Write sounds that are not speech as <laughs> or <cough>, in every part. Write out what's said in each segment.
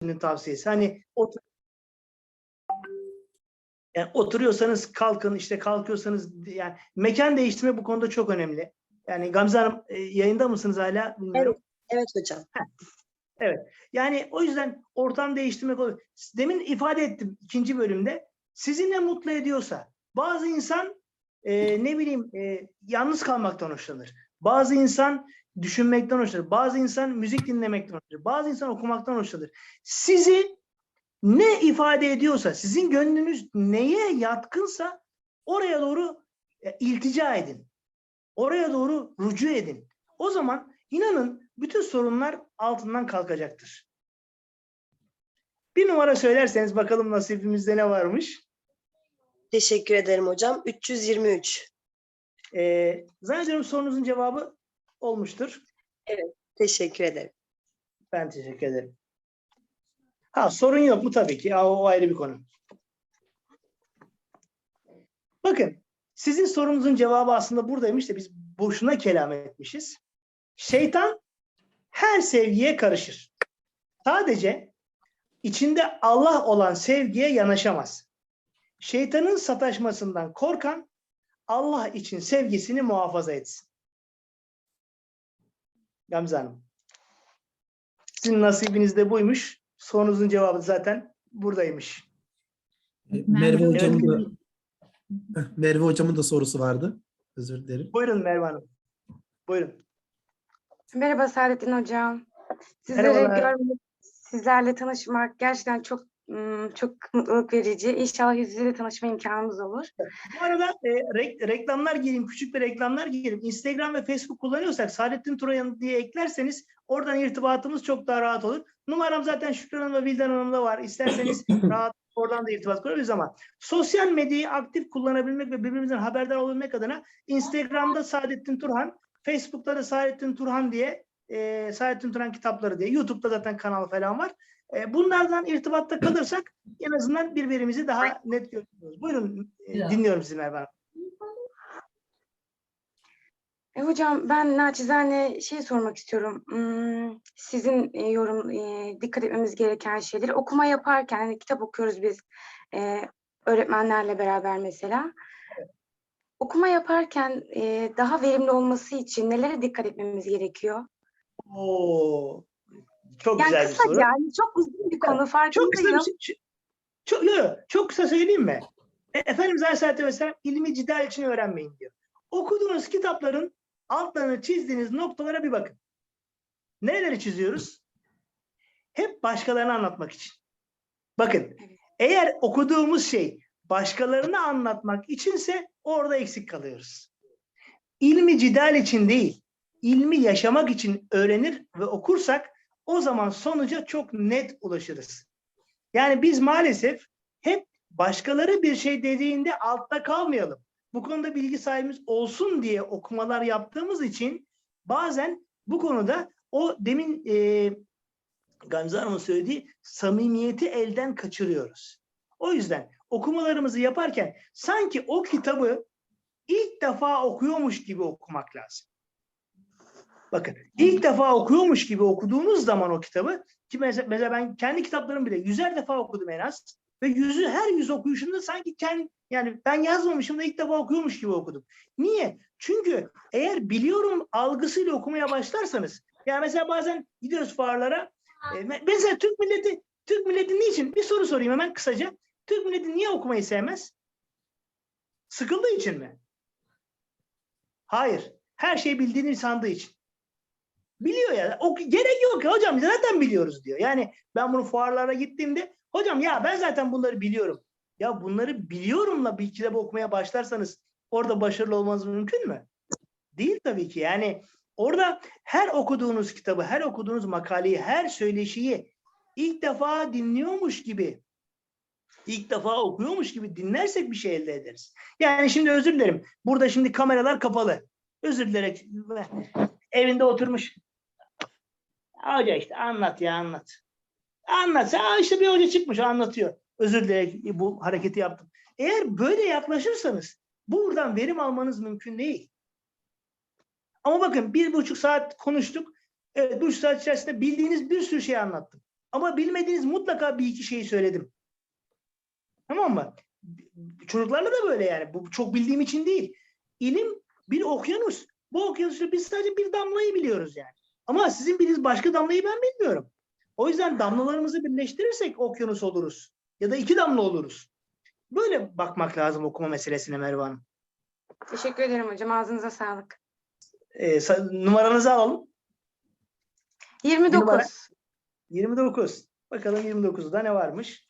tavsiyesi. Hani otur yani oturuyorsanız kalkın, işte kalkıyorsanız yani mekan değiştirme bu konuda çok önemli. Yani Gamze Hanım e, yayında mısınız hala bilmiyorum. Evet hocam. Yani o yüzden ortam değiştirmek olur. Demin ifade ettim ikinci bölümde. Sizi ne mutlu ediyorsa bazı insan e, ne bileyim e, yalnız kalmaktan hoşlanır. Bazı insan düşünmekten hoşlanır. Bazı insan müzik dinlemekten hoşlanır. Bazı insan okumaktan hoşlanır. Sizi ne ifade ediyorsa, sizin gönlünüz neye yatkınsa oraya doğru e, iltica edin. Oraya doğru rücu edin. O zaman inanın bütün sorunlar altından kalkacaktır. Bir numara söylerseniz bakalım nasibimizde ne varmış. Teşekkür ederim hocam. 323. Ee, zannediyorum sorunuzun cevabı olmuştur. Teşekkür ederim. Ben teşekkür ederim. Ha sorun yok mu tabii ki. Aa, o ayrı bir konu. Bakın sizin sorunuzun cevabı aslında buradaymış da biz boşuna kelam etmişiz. Şeytan her sevgiye karışır. Sadece içinde Allah olan sevgiye yanaşamaz. Şeytanın sataşmasından korkan Allah için sevgisini muhafaza etsin. Gamze Hanım. Sizin nasibiniz de buymuş. Sorunuzun cevabı zaten buradaymış. E, Merve Merve hocamın da Merve hocamın da sorusu vardı. Özür dilerim. Buyurun Merve Hanım. Buyurun. Merhaba Saadettin Hocam. Sizleri Merhabalar. görmek, sizlerle tanışmak gerçekten çok çok mutluluk verici. İnşallah yüz yüze de tanışma imkanımız olur. Bu arada e, re- reklamlar gireyim, küçük bir reklamlar gireyim. Instagram ve Facebook kullanıyorsak Saadettin Turayan diye eklerseniz oradan irtibatımız çok daha rahat olur. Numaram zaten Şükran Hanım ve Vildan Hanım'da var. İsterseniz <clears throat> rahat oradan da irtibat kurabiliriz ama sosyal medyayı aktif kullanabilmek ve birbirimizden haberdar olabilmek adına Instagram'da Saadettin Turhan, Facebook'ta da Saadettin Turhan diye e, Saadettin Turhan kitapları diye, YouTube'da zaten kanal falan var. E, bunlardan irtibatta kalırsak en azından birbirimizi daha net görüyoruz. Buyurun e, dinliyorum sizi Merve Hanım. E, hocam ben naçizane şey sormak istiyorum. Hmm, sizin e, yorum e, dikkat etmemiz gereken şeyleri okuma yaparken hani kitap okuyoruz biz e, öğretmenlerle beraber mesela. Okuma yaparken e, daha verimli olması için nelere dikkat etmemiz gerekiyor? Oo, çok Yani güzel bir soru. yani çok uzun bir konu Çok kısa farkındayım. bir şey. Çok, yo, yo, çok kısa söyleyeyim mi? E, Efendimiz Aleyhisselatü Vesselam ilmi cidal için öğrenmeyin diyor. Okuduğunuz kitapların altlarını çizdiğiniz noktalara bir bakın. Nereleri çiziyoruz? Hep başkalarına anlatmak için. Bakın, eğer okuduğumuz şey başkalarına anlatmak içinse orada eksik kalıyoruz. İlmi cidal için değil, ilmi yaşamak için öğrenir ve okursak o zaman sonuca çok net ulaşırız. Yani biz maalesef hep başkaları bir şey dediğinde altta kalmayalım. Bu konuda bilgi sahibimiz olsun diye okumalar yaptığımız için bazen bu konuda o demin e, Gamze Hanım'ın söylediği samimiyeti elden kaçırıyoruz. O yüzden okumalarımızı yaparken sanki o kitabı ilk defa okuyormuş gibi okumak lazım. Bakın ilk defa okuyormuş gibi okuduğunuz zaman o kitabı ki mesela, mesela ben kendi kitaplarımı bile yüzer defa okudum en az ve yüzü her yüz okuyuşunda sanki kendi yani ben yazmamışım da ilk defa okuyormuş gibi okudum. Niye? Çünkü eğer biliyorum algısıyla okumaya başlarsanız yani mesela bazen gidiyoruz fuarlara e, me- mesela Türk milleti Türk milleti niçin? Bir soru sorayım hemen kısaca. Türk milleti niye okumayı sevmez? Sıkıldığı için mi? Hayır. Her şeyi bildiğini sandığı için. Biliyor ya. O, gerek yok ya hocam zaten biliyoruz diyor. Yani ben bunu fuarlara gittiğimde hocam ya ben zaten bunları biliyorum. Ya bunları biliyorumla bir kitabı okumaya başlarsanız orada başarılı olmanız mümkün mü? Değil tabii ki. Yani orada her okuduğunuz kitabı, her okuduğunuz makaleyi, her söyleşiyi ilk defa dinliyormuş gibi, ilk defa okuyormuş gibi dinlersek bir şey elde ederiz. Yani şimdi özür dilerim. Burada şimdi kameralar kapalı. Özür dilerim. Evinde oturmuş. Hoca işte anlat ya anlat. Anlat. Aa işte bir hoca çıkmış anlatıyor. Özür dilerim bu hareketi yaptım. Eğer böyle yaklaşırsanız buradan verim almanız mümkün değil. Ama bakın bir buçuk saat konuştuk. Evet, bu saat içerisinde bildiğiniz bir sürü şey anlattım. Ama bilmediğiniz mutlaka bir iki şeyi söyledim. Tamam mı? Çocuklarla da böyle yani. Bu çok bildiğim için değil. İlim bir okyanus. Bu okyanusta biz sadece bir damlayı biliyoruz yani. Ama sizin bildiğiniz başka damlayı ben bilmiyorum. O yüzden damlalarımızı birleştirirsek okyanus oluruz. Ya da iki damla oluruz. Böyle bakmak lazım okuma meselesine Merve Hanım. Teşekkür ederim hocam. Ağzınıza sağlık. Ee, sa- numaranızı alalım. 29. 29. Bakalım 29'da ne varmış?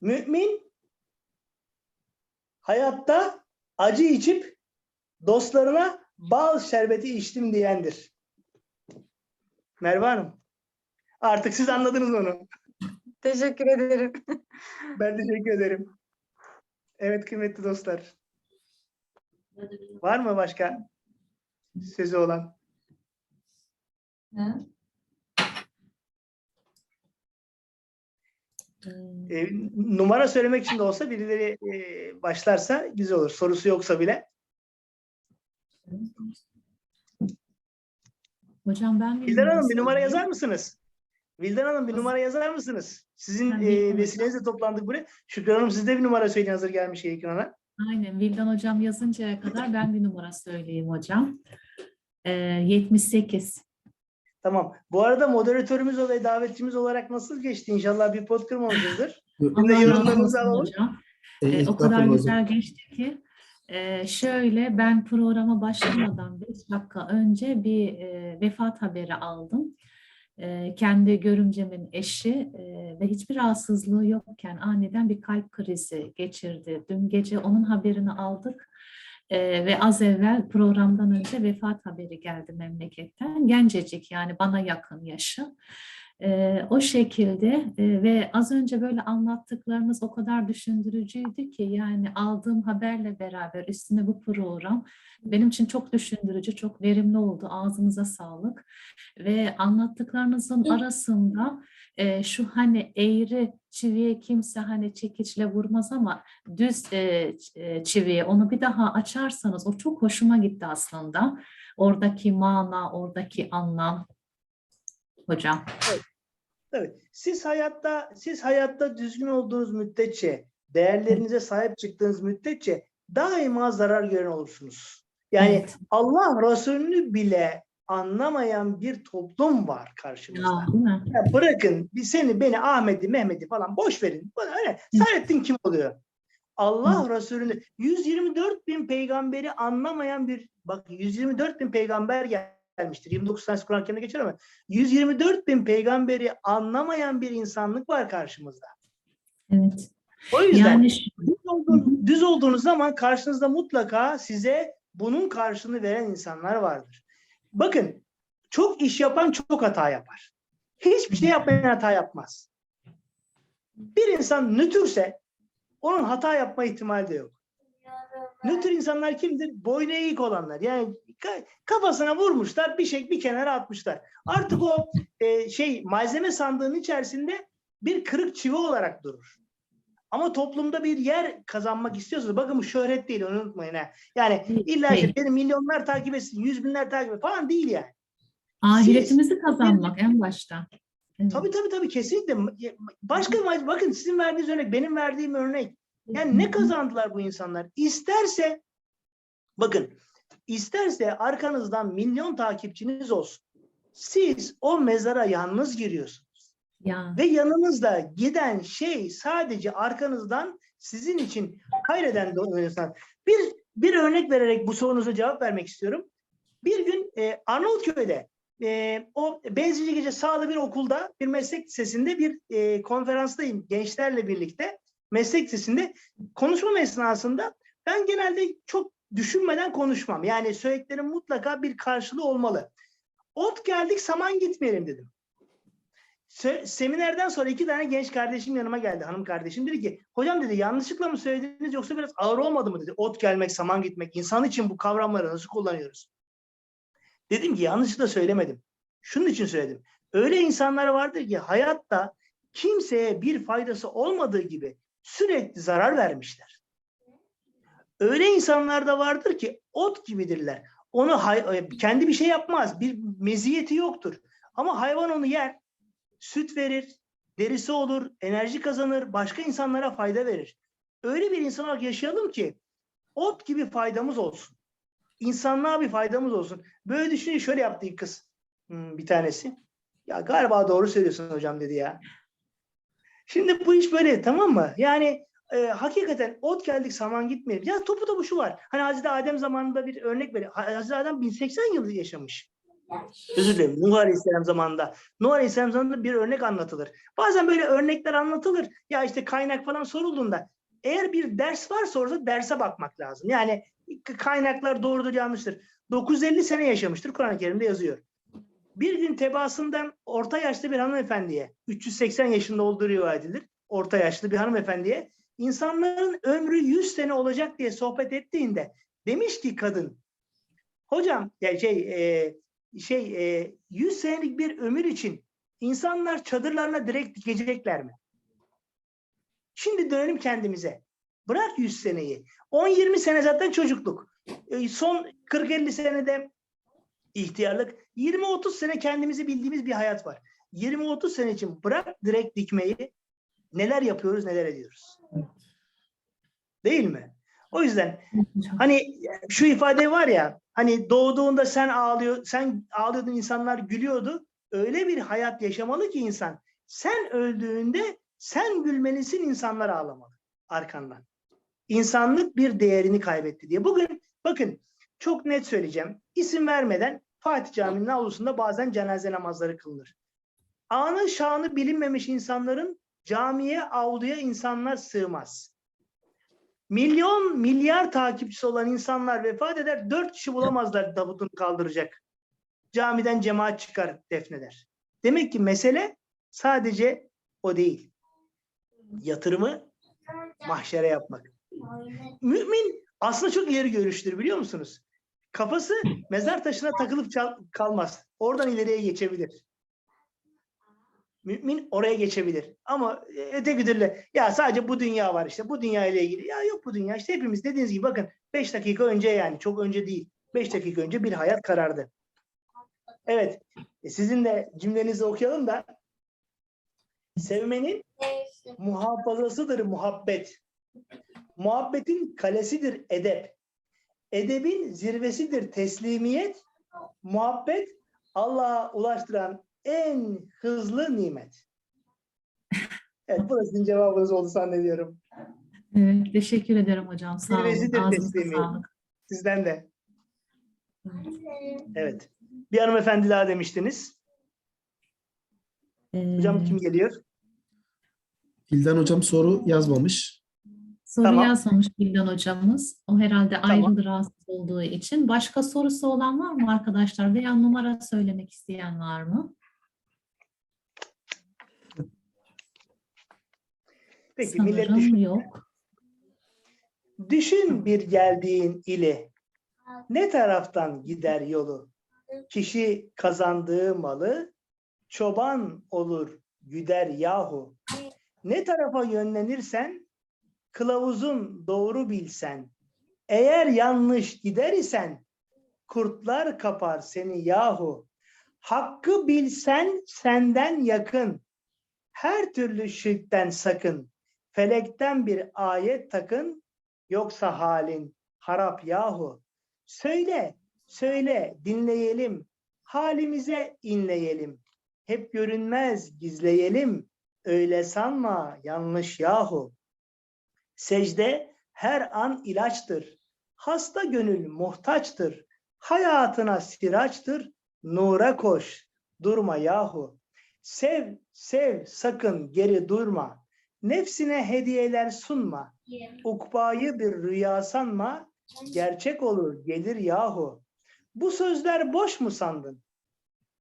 Mümin hayatta acı içip dostlarına bal şerbeti içtim diyendir. Merve Hanım. Artık siz anladınız onu. Teşekkür ederim. <laughs> Ben teşekkür ederim. Evet kıymetli dostlar. Var mı başka sözü olan? E, numara söylemek için de olsa birileri e, başlarsa güzel olur. Sorusu yoksa bile. Hocam ben Vildan Hanım bir numara yazar mısınız? Vildan Hanım bir numara yazar mısınız? Sizin Ben e, bir vesilenizle toplandık buraya. Şükran Hanım siz de bir numara söyleyin hazır gelmiş ekrana. Aynen Vildan hocam yazıncaya kadar ben bir numara söyleyeyim hocam. Ee, 78. Tamam. Bu arada moderatörümüz ve davetçimiz olarak nasıl geçti? İnşallah bir pot kırmamışızdır. <laughs> Allah de razı yorumlarınızı olsun alalım. hocam. E, Ee, o estağfurullah kadar hocam. güzel geçti ki. Ee, şöyle ben programa başlamadan 5 dakika önce bir e, vefat haberi aldım. Ee, kendi görümcemin eşi e, ve hiçbir rahatsızlığı yokken aniden bir kalp krizi geçirdi. Dün gece onun haberini aldık. Ee, ve az evvel programdan önce vefat haberi geldi memleketten. Gencecik yani bana yakın yaşı. Ee, o şekilde e, ve az önce böyle anlattıklarınız o kadar düşündürücüydü ki yani aldığım haberle beraber üstüne bu program benim için çok düşündürücü, çok verimli oldu. Ağzınıza sağlık. Ve anlattıklarınızın arasında e, şu hani eğri çiviye kimse hani çekiçle vurmaz ama düz e, e, çiviye onu bir daha açarsanız o çok hoşuma gitti aslında. Oradaki mana, oradaki anlam. Hocam. Evet. Siz hayatta siz hayatta düzgün olduğunuz müddetçe, değerlerinize sahip çıktığınız müddetçe daima zarar gören olursunuz. Yani Evet. Allah Resulü'nü bile anlamayan bir toplum var karşımızda. Ya? Ya bırakın bir seni beni Ahmet'i Mehmet'i falan boş verin. Bana öyle Saadettin kim oluyor? Allah Resulü'nü 124 bin peygamberi anlamayan bir bak 124 bin peygamber gel- gelmiştir. 29 tanesi Kur'an-ı Kerim'de geçer ama 124 bin peygamberi anlamayan bir insanlık var karşımızda. Evet. O yüzden Yani düz, olduğun- düz olduğunuz zaman karşınızda mutlaka size bunun karşılığını veren insanlar vardır. Bakın çok iş yapan çok hata yapar. Hiçbir şey yapmayan hata yapmaz. Bir insan nötrse onun hata yapma ihtimali de yok. Nötr insanlar kimdir? Boynu eğik olanlar. Yani kafasına vurmuşlar, bir şey bir kenara atmışlar. Artık o e, şey malzeme sandığının içerisinde bir kırık çivi olarak durur. Ama toplumda bir yer kazanmak istiyorsanız bakın bu şöhret değil onu unutmayın ha. Yani illa işte beni milyonlar takip etsin, yüz binler takip etsin falan değil yani. Ahiretimizi kazanmak en başta. Evet. Tabii tabii tabii kesinlikle. Başka bakın sizin verdiğiniz örnek, benim verdiğim örnek. Yani ne kazandılar bu insanlar? İsterse bakın isterse arkanızdan milyon takipçiniz olsun. Siz o mezara yalnız giriyorsunuz. Ya. Ve yanınızda giden şey sadece arkanızdan sizin için hayreden de insan. Bir, bir örnek vererek bu sorunuza cevap vermek istiyorum. Bir gün e, Arnavutköy'de e, o benzinci gece sağda bir okulda bir meslek lisesinde bir e, konferanstayım gençlerle birlikte. Meslek lisesinde konuşmam esnasında ben genelde çok düşünmeden konuşmam. Yani söylediklerim mutlaka bir karşılığı olmalı. Ot geldik saman gitmeyelim dedim. Seminerden sonra iki tane genç kardeşim yanıma geldi. Hanım kardeşim dedi ki hocam dedi yanlışlıkla mı söylediniz yoksa biraz ağır olmadı mı dedi. Ot gelmek, saman gitmek. insan için bu kavramları nasıl kullanıyoruz? Dedim ki yanlışlıkla söylemedim. Şunun için söyledim. Öyle insanlar vardır ki hayatta kimseye bir faydası olmadığı gibi sürekli zarar vermişler. Öyle insanlar da vardır ki ot gibidirler. Onu e, kendi bir şey yapmaz. Bir meziyeti yoktur. Ama hayvan onu yer, süt verir, derisi olur, enerji kazanır, başka insanlara fayda verir. Öyle bir insan olarak yaşayalım ki ot gibi faydamız olsun. İnsanlığa bir faydamız olsun. Böyle düşününce şöyle yaptı ilk kız. Hmm, bir tanesi. Ya galiba doğru söylüyorsun hocam dedi ya. Şimdi bu iş böyle tamam mı? Yani e, hakikaten ot geldik saman gitmeyelim. Ya topu topu şu var. Hani Hazreti Adem zamanında bir örnek. Ha- Hazreti Adem 1080 yıl yaşamış. Özür dilerim. Nuh Aleyhisselam zamanında. Nuh Aleyhisselam zamanında bir örnek anlatılır. Bazen böyle örnekler anlatılır. Ya işte kaynak falan sorulduğunda eğer bir ders varsa orada derse bakmak lazım. Yani kaynaklar doğrudur yanlıştır. 950 sene yaşamıştır Kur'an-ı Kerim'de yazıyor. Bir gün tebaasından orta yaşlı bir hanımefendiye, 380 yaşında olduğu rivayet edilir. Orta yaşlı bir hanımefendiye insanların ömrü 100 sene olacak diye sohbet ettiğinde demiş ki kadın, hocam ya şey e, şey e, 100 senelik bir ömür için insanlar çadırlarına direkt dikecekler mi? Şimdi dönelim kendimize. Bırak 100 seneyi. 10-20 sene zaten çocukluk. E, Son 40-50 senede ihtiyarlık. 20-30 sene kendimizi bildiğimiz bir hayat var. 20-30 sene için bırak direkt dikmeyi. Neler yapıyoruz, neler ediyoruz. Değil mi? O yüzden Hani şu ifade var ya hani doğduğunda sen ağlıyor sen ağlıyordun insanlar gülüyordu. Öyle bir hayat yaşamalı ki insan. Sen öldüğünde sen gülmelisin insanlar ağlamalı arkandan. İnsanlık bir değerini kaybetti diye. Bugün bakın çok net söyleyeceğim. İsim vermeden Fatih Camii'nin avlusunda bazen cenaze namazları kılınır. Anı şanı bilinmemiş insanların camiye avluya insanlar sığmaz milyon milyar takipçisi olan insanlar vefat eder. Dört kişi bulamazlar tabutunu kaldıracak. Camiden cemaat çıkar defneder. Demek ki mesele sadece o değil. Yatırımı mahşere yapmak. Mümin aslında çok ileri görüştür biliyor musunuz? Kafası mezar taşına takılıp kalmaz. Oradan ileriye geçebilir. Mümin oraya geçebilir. Ama e, öteki türlü ya sadece bu dünya var işte bu dünya ile ilgili. Ya yok bu dünya işte hepimiz dediğiniz gibi bakın 5 dakika önce yani çok önce değil. 5 dakika önce bir hayat karardı. Evet. e, sizin de cümlenizi okuyalım da sevmenin muhafazasıdır muhabbet. Muhabbetin kalesidir edep. Edebin zirvesidir teslimiyet. Muhabbet Allah'a ulaştıran en hızlı nimet. Evet, bu da sizin cevabınız oldu zannediyorum. Evet, teşekkür ederim hocam. Sağ olun. Ağzınıza sağlık. Sizden de. Evet. Evet. Bir hanımefendi daha demiştiniz. Hocam Ee, kim geliyor? Bildan hocam soru yazmamış. Soru Tamam. yazmamış Bildan hocamız. O herhalde Tamam. ayrıldı rahatsız olduğu için. Başka sorusu olan var mı arkadaşlar? Veya numara söylemek isteyen var mı? Peki millet Sanırım düşün, yok. düşün bir geldiğin ili. Ne taraftan gider yolu? Kişi kazandığı malı çoban olur güder yahu. Ne tarafa yönlenirsen kılavuzun doğru bilsen. Eğer yanlış gider isen kurtlar kapar seni yahu. Hakkı bilsen senden yakın. Her türlü şirkten sakın. Felekten bir ayet takın. Yoksa halin harap yahu. Söyle, söyle, dinleyelim. Halimize inleyelim. Hep görünmez gizleyelim. Öyle sanma yanlış yahu. Secde her an ilaçtır. Hasta gönül muhtaçtır. Hayatına siraçtır. Nura koş. Durma yahu. Sev, sev, sakın geri durma. Nefsine hediyeler sunma. Ukbayı bir rüya sanma. Gerçek olur gelir yahu. Bu sözler boş mu sandın?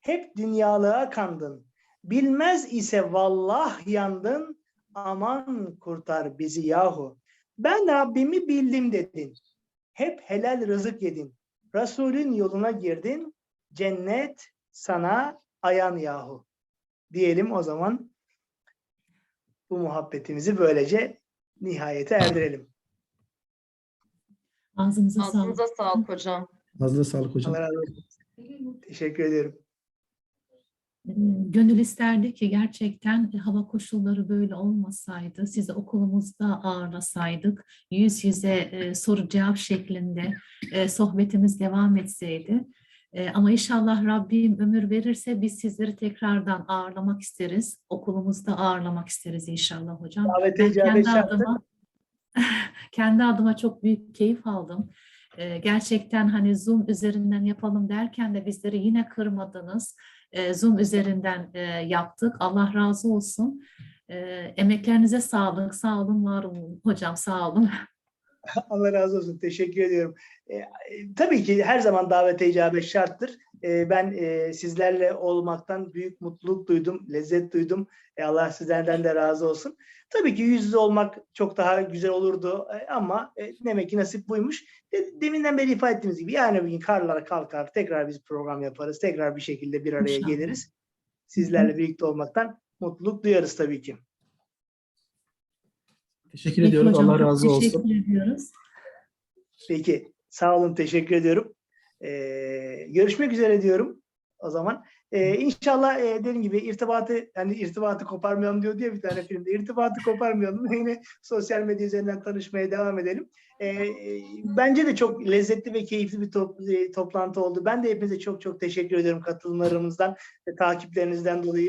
Hep dünyalığa kandın. Bilmez ise vallah yandın. Aman kurtar bizi yahu. Ben Rabbimi bildim dedin. Hep helal rızık yedin. Resulün yoluna girdin. Cennet sana ayan yahu. Diyelim o zaman bu muhabbetimizi böylece nihayete erdirelim. Ağzınıza sağlık. Ağzınıza sağlık hocam. Ağzına sağlık hocam. Allah razı olsun. Teşekkür ediyorum. Ee, Gönül isterdi ki gerçekten hava koşulları böyle olmasaydı, sizi okulumuzda ağırlasaydık, yüz yüze e, soru cevap şeklinde e, sohbetimiz devam etseydi. E, ama inşallah Rabbim ömür verirse biz sizleri tekrardan ağırlamak isteriz. Okulumuzda ağırlamak isteriz inşallah hocam. Davete kendi adıma <laughs> kendi adıma çok büyük keyif aldım. Ee, gerçekten hani Zoom üzerinden yapalım derken de bizleri yine kırmadınız. Ee, Zoom üzerinden e, yaptık. Allah razı olsun. Ee, emeklerinize sağlık. Sağ olun, var olun. Hocam sağ olun. <laughs> <laughs> Allah razı olsun. Teşekkür ediyorum. E, e, tabii ki her zaman davete icabet şarttır. E, ben e, sizlerle olmaktan büyük mutluluk duydum, lezzet duydum. E, Allah sizlerden de razı olsun. Tabii ki yüz yüze olmak çok daha güzel olurdu e, ama e, demek ki nasip buymuş. E, deminden beri ifade ettiğimiz gibi yani bir gün karlar kalkar, tekrar biz program yaparız, tekrar bir şekilde bir araya geliriz. Sizlerle birlikte olmaktan mutluluk duyarız tabii ki. Teşekkür Peki ediyoruz. hocam, Allah razı olsun. Teşekkür ediyoruz. Peki. Sağ olun. Teşekkür ediyorum. Ee, görüşmek üzere diyorum o zaman. Ee, inşallah e, dediğim gibi irtibatı hani irtibatı koparmayalım diyor diye bir tane filmde. irtibatı koparmayalım. <laughs> Yine sosyal medya üzerinden tanışmaya devam edelim. Ee, e, bence de çok lezzetli ve keyifli bir top- e, toplantı oldu. Ben de hepinize çok çok teşekkür ediyorum katılımlarınızdan ve takiplerinizden dolayı.